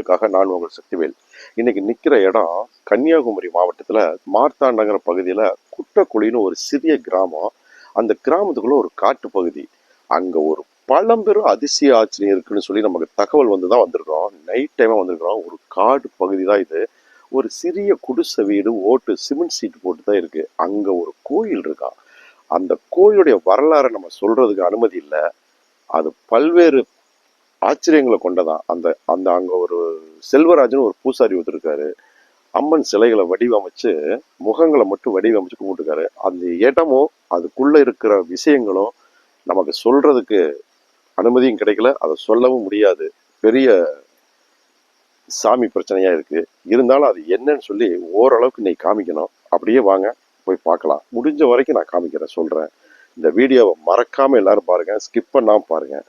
உங்களுக்காக நான் உங்கள் சக்திவேல். இன்னைக்கு நிற்கிற இடம் கன்னியாகுமரி மாவட்டத்தில் மார்த்தாண்டங்கிற பகுதியில் குட்டக்குழின்னு ஒரு சிறிய கிராமம். அந்த கிராமத்துக்குள்ள ஒரு காட்டு பகுதி. அங்கே ஒரு பழம்பெரும் அதிசய ஆச்சரியம் இருக்குன்னு சொல்லி நமக்கு தகவல் வந்து தான் வந்திருக்கிறோம் நைட் டைமாக வந்திருக்கிறோம். ஒரு காடு பகுதி தான் இது. ஒரு சிறிய குடிசை வீடு ஓட்டு சிமெண்ட் சீட் போட்டு தான் இருக்கு. அங்கே ஒரு கோயில் இருக்கான் அந்த கோயிலுடைய வரலாறை நம்ம சொல்றதுக்கு அனுமதி இல்லை. அது பல்வேறு ஆச்சரியங்களை கொண்டதான். அந்த அந்த அங்கே ஒரு செல்வராஜன் ஒரு பூசாரி ஒருத்தருக்காரு. அம்மன் சிலைகளை வடிவமைச்சு முகங்களை மட்டும் வடிவமைச்சு கும்பிட்டுருக்காரு. அந்த இடமும் அதுக்குள்ளே இருக்கிற விஷயங்களும் நமக்கு சொல்றதுக்கு அனுமதியும் கிடைக்கல. அதை சொல்லவும் முடியாது. பெரிய சாமி பிரச்சனையாக இருக்குது இருந்தாலும் அது என்னன்னு சொல்லி ஓரளவுக்கு நீ காமிக்கணும். அப்படியே வாங்க போய் பார்க்கலாம். முடிஞ்ச வரைக்கும் நான் காமிக்கிறேன் சொல்கிறேன் இந்த வீடியோவை மறக்காமல் எல்லாரும் பாருங்கள் ஸ்கிப் பண்ணாமல் பாருங்கள்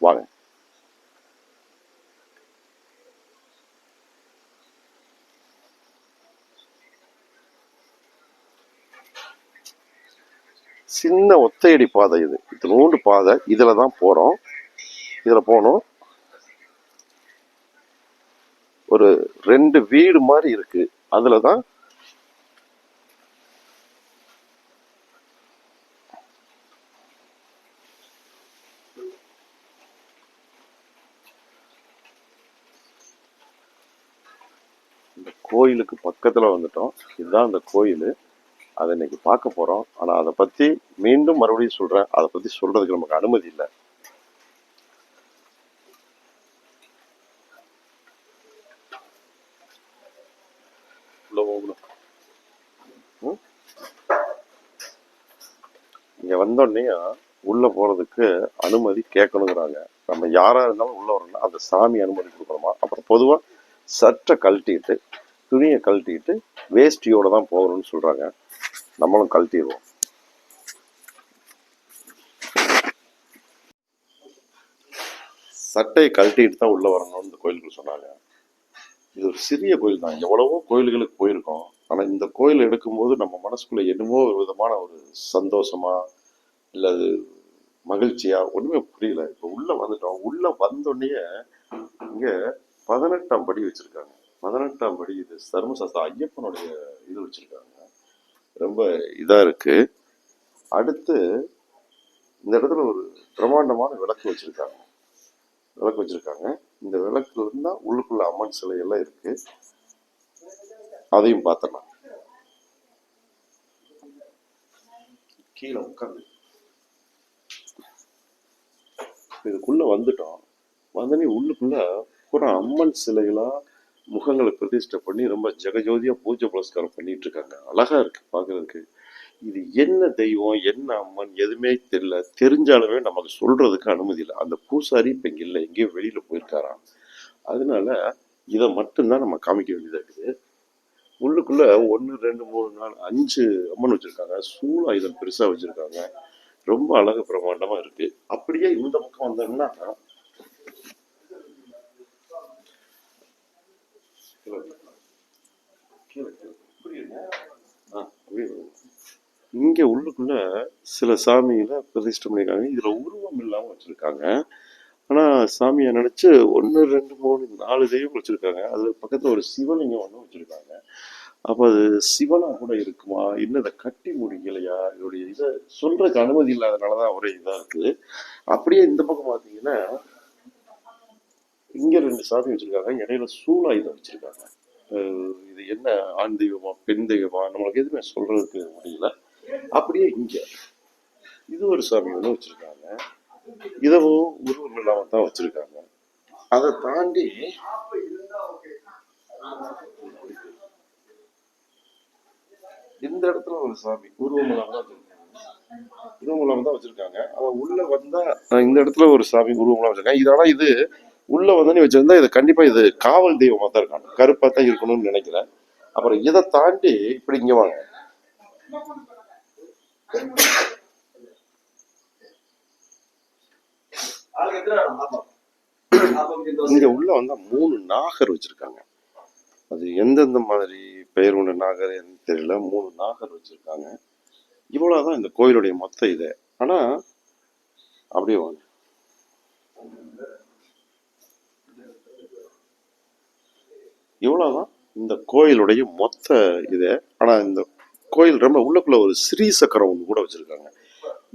வாங்க. சின்ன ஒத்தையடி பாதை இது. இத்தினோண்டு பாதை. இதில் தான் போறோம். இதுல போனோம். ஒரு ரெண்டு வீடு மாதிரி இருக்கு. அதில் தான் இந்த கோயிலுக்கு பக்கத்துல வந்துட்டோம். இதுதான் அந்த கோயில். அதை இன்னைக்கு பார்க்க போகிறோம் ஆனால் அதை பற்றி மீண்டும் மறுபடியும் சொல்கிறேன் அதை பற்றி சொல்கிறதுக்கு நமக்கு அனுமதி இல்லை. உள்ள வந்தோடனே உள்ளே போகிறதுக்கு அனுமதி கேட்கணுங்கிறாங்க. நம்ம யாராக இருந்தாலும் உள்ளே வரணும் அந்த சாமி அனுமதி கொடுக்கணுமா? அப்புறம் பொதுவாக சட்டை கழட்டிட்டு துணியை கழட்டிட்டு வேஷ்டியோட தான் போகணும்னு சொல்கிறாங்க நம்மளும் கழட்டிடுவோம். சட்டையை கழட்டிட்டு தான் உள்ளே வரணும்னு இந்த கோயிலுக்கு சொன்னாங்க. இது ஒரு சிறிய கோயில் தான். எவ்வளவோ கோயில்களுக்கு போயிருக்கோம். ஆனால் இந்த கோயில் எடுக்கும்போது நம்ம மனசுக்குள்ள என்னமோ ஒரு விதமான ஒரு சந்தோஷமா இல்ல அது மகிழ்ச்சியா ஒண்ணுமே புரியல. இப்போ உள்ள வந்துட்டோம். உள்ள வந்தோடனே இங்க பதினெட்டாம் படி வச்சிருக்காங்க. பதினெட்டாம் படி இது தர்மசாஸ்திரம் ஐயப்பனுடைய இது வச்சிருக்காங்க. ரொம்ப இதா இருக்கு. அடுத்து இந்த இடத்துல ஒரு பிரம்மாண்டமான விளக்கு வச்சிருக்காங்க. விளக்கு வச்சிருக்காங்க. இந்த விளக்குல இருந்தால் உள்ளுக்குள்ள அம்மன் சிலை எல்லாம் இருக்கு. அதையும் பார்த்தலாம் கீழே உட்காந்து இதுக்குள்ள வந்துட்டோம். வந்தனே உள்ளுக்குள்ள பூரா அம்மன் சிலைகளாக முகங்களை பிரதிஷ்டை பண்ணி ரொம்ப ஜெகஜோதியாக பூஜை புரஸ்காரம் பண்ணிட்டு இருக்காங்க. அழகா இருக்கு பார்க்கறதுக்கு இது என்ன தெய்வம் என்ன அம்மன் எதுவுமே தெரியல. தெரிஞ்சாலுமே நமக்கு சொல்றதுக்கு அனுமதி இல்லை. அந்த பூசாரி இப்போ இங்கே இல்லை எங்கேயோ வெளியில போயிருக்காராம். அதனால இதை மட்டும்தான் நம்ம காமிக்க வேண்டியதாக இருக்குது. உள்ளுக்குள்ள ஒன்று ரெண்டு மூணு நாலு அஞ்சு அம்மன் வச்சிருக்காங்க. சூலாயுதம் பெருசாக வச்சிருக்காங்க. ரொம்ப அழகு பிரமாண்டமாக இருக்கு. அப்படியே இந்த பக்கம் வந்தோம்னா கீழே கீழே கீழே. இப்படி இருங்க. ஆ, அப்படியே வருங்க. இங்க உள்ளுக்குள்ள சில சாமிகளை பிரதிஷ்டம் பண்ணிருக்காங்க இதுல உருவம் இல்லாம வச்சிருக்காங்க. ஆனா சாமியை நினைச்சு ஒன்னு ரெண்டு மூணு நாலு தெய்வம் வச்சிருக்காங்க. அது பக்கத்துல ஒரு சிவலிங்கம் ஒண்ணு வச்சிருக்காங்க. அப்ப அது சிவனா கூட இருக்குமா? இன்னும் இதை கட்டி முடிக்கலையா? இதோடைய இதை சொல்றதுக்கு அனுமதி இல்லாதனாலதான் ஒரே இதா இருக்கு. அப்படியே இந்த பக்கம் பாத்தீங்கன்னா இங்க ரெண்டு சாமி வச்சிருக்காங்க இடையில சூலாயுதம் வச்சிருக்காங்க. இது என்ன ஆண் தெய்வமா பெண் தெய்வமா நம்மளுக்கு எதுவுமே சொல்றதுக்கு முடியல. அப்படியே இங்க இது ஒரு சாமி ஒன்று வச்சிருக்காங்க. இதவும் உருவம் இல்லாமல் தான் வச்சிருக்காங்க. அதை தாண்டி இந்த இடத்துல ஒரு சாமி உருவம் இல்லாம தான் வச்சிருக்காங்க. உருவம் இல்லாமல் தான் வச்சிருக்காங்க. அவன் உள்ள வந்தா இந்த இடத்துல ஒரு சாமி உருவம் இல்லாமல் வச்சிருக்காங்க. இதனால் இது உள்ள வந்து நீ வச்சிருந்தா இது கண்டிப்பா இது காவல் தெய்வமா தான் இருக்காங்க கருப்பா தான் இருக்கணும்னு நினைக்கிறேன். அப்புறம் இதை தாண்டி இப்படி இங்க வாங்க. இங்க உள்ள வந்தா மூணு நாகர் வச்சிருக்காங்க. அது எந்தெந்த மாதிரி பெயர் உள்ள நாகர் தெரியல. மூணு நாகர் வச்சிருக்காங்க. இவ்வளவுதான் இந்த கோயிலுடைய மொத்த இது. ஆனா அப்படியே வாங்க. இவ்வளோதான் இந்த கோயிலுடைய மொத்த இது ஆனால் இந்த கோயில் ரொம்ப உள்ளக்குள்ள ஒரு ஸ்ரீ சக்கரம் ஒன்று கூட வச்சுருக்காங்க.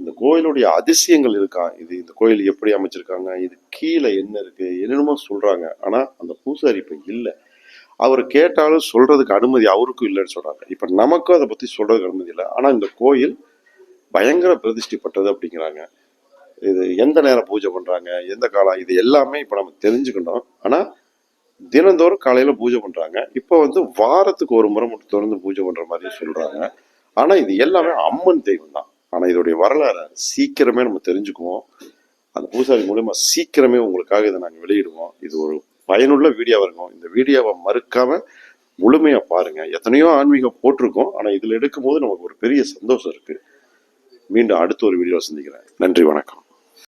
இந்த கோயிலுடைய அதிசயங்கள் இருக்கா? இது இந்த கோயில் எப்படி அமைச்சிருக்காங்க? இது கீழே என்ன இருக்குது என்னென்னமோ சொல்கிறாங்க ஆனால் அந்த பூசாரி இப்போ இல்லை. அவர் கேட்டாலும் சொல்கிறதுக்கு அனுமதி அவருக்கும் இல்லைன்னு சொல்கிறாங்க இப்போ நமக்கும் அதை பற்றி சொல்கிறதுக்கு அனுமதி இல்லை. ஆனால் இந்த கோயில் பயங்கர பிரதிஷ்டிப்பட்டது அப்படிங்கிறாங்க. இது எந்த நேரம் பூஜை பண்ணுறாங்க எந்த காலம்? இது எல்லாமே இப்போ நம்ம தெரிஞ்சுக்கணும். ஆனால் தினந்தோறும் காலையில பூஜை பண்றாங்க. இப்போ வந்து வாரத்துக்கு ஒரு முறை மட்டும் தொடர்ந்து பூஜை பண்ற மாதிரி சொல்றாங்க. ஆனா இது எல்லாமே அம்மன் தெய்வம் தான். ஆனா இதோடைய வரலாறு சீக்கிரமே நம்ம தெரிஞ்சுக்குவோம். அந்த பூசாரி மூலயமா சீக்கிரமே உங்களுக்காக இதை நாங்கள் வெளியிடுவோம். இது ஒரு பயனுள்ள வீடியோவா இருக்கும். இந்த வீடியோவை மறுக்காம முழுமையா பாருங்க. எத்தனையோ ஆன்மீகம் போட்டிருக்கோம். ஆனா இதுல எடுக்கும் போது நமக்கு ஒரு பெரிய சந்தோஷம் இருக்கு. மீண்டும் அடுத்த ஒரு வீடியோ சந்திக்கிறேன். நன்றி வணக்கம்.